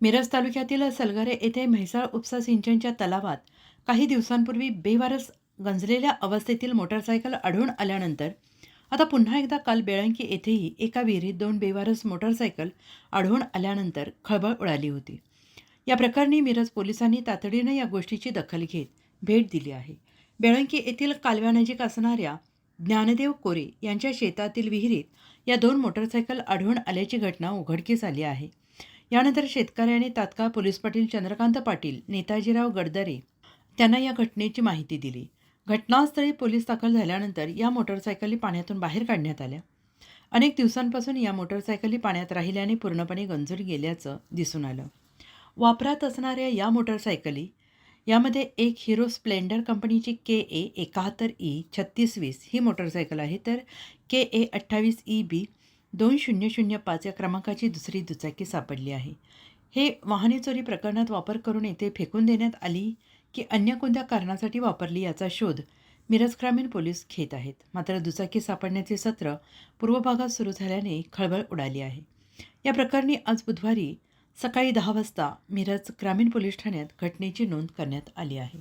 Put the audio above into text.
मिरज तालुक्यातील सलगरे येथे म्हैसाळ उपसा सिंचनच्या तलावात काही दिवसांपूर्वी बेवारस गंजलेल्या अवस्थेतील मोटरसायकल आढळून आल्यानंतर आता पुन्हा एकदा काल बेळंकी येथेही एका विहिरीत दोन बेवारस मोटरसायकल आढळून आल्यानंतर खळबळ उडाली होती. या प्रकरणी मिरज पोलिसांनी तातडीनं या गोष्टीची दखल घेत भेट दिली आहे. बेळंकी येथील कालव्यानजीक असणाऱ्या ज्ञानदेव कोरे यांच्या शेतातील विहिरीत या दोन मोटरसायकल आढळून आल्याची घटना उघडकीस आली आहे. यानंतर शेतकऱ्याने तात्काळ पोलीस पाटील चंद्रकांत पाटील नेताजीराव गडदरे त्यांना या घटनेची माहिती दिली. घटनास्थळी पोलीस दाखल झाल्यानंतर या मोटरसायकली पाण्यातून बाहेर काढण्यात आल्या. अनेक दिवसांपासून या मोटरसायकली पाण्यात राहिल्याने पूर्णपणे गंजून गेल्याचं दिसून आलं. वापरात असणाऱ्या या मोटरसायकली यामध्ये एक हिरो स्प्लेंडर कंपनीची के ए एकाहत्तर ई छत्तीस वीस ही मोटरसायकल आहे तर के ए अठ्ठावीस ई बी दोन शून्य शून्य पाच या क्रमांकाची दुसरी दुचाकी सापडली आहे. हे वाहने चोरी प्रकरणात वापर करून येथे फेकून देण्यात आली की अन्य कोणत्या कारणासाठी वापरली याचा शोध मिरज ग्रामीण पोलीस घेत आहेत. मात्र दुचाकी सापडण्याचे सत्र पूर्व भागात सुरू झाल्याने खळबळ उडाली आहे. या प्रकरणी आज बुधवारी सकाळी दहा वाजता मिरज ग्रामीण पोलीस ठाण्यात घटनेची नोंद करण्यात आली आहे.